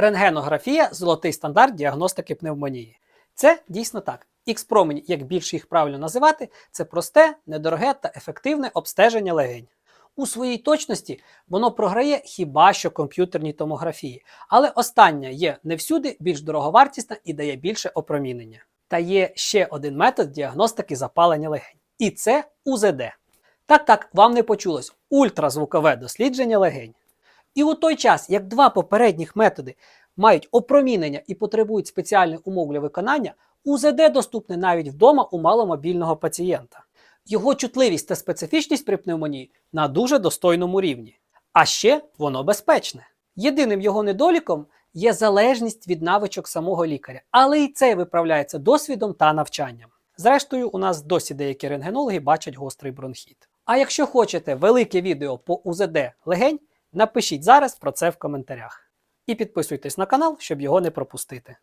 Рентгенографія золотий стандарт діагностики пневмонії. Це дійсно так. Х-промінь, як більше їх правильно називати, це просте, недороге та ефективне обстеження легень. У своїй точності воно програє хіба що комп'ютерній томографії, але остання є не всюди більш дороговартісна і дає більше опромінення. Та є ще один метод діагностики запалення легень. І це УЗД. Так, так, вам не почулось ультразвукове дослідження легень. І у той час, як два попередніх методи мають опромінення і потребують спеціальних умов для виконання, УЗД доступне навіть вдома у маломобільного пацієнта. Його чутливість та специфічність при пневмонії на дуже достойному рівні. А ще воно безпечне. Єдиним його недоліком є залежність від навичок самого лікаря, але і це виправляється досвідом та навчанням. Зрештою, у нас досі деякі рентгенологи бачать гострий бронхіт. А якщо хочете велике відео по УЗД легень, напишіть зараз про це в коментарях. І підписуйтесь на канал, щоб його не пропустити.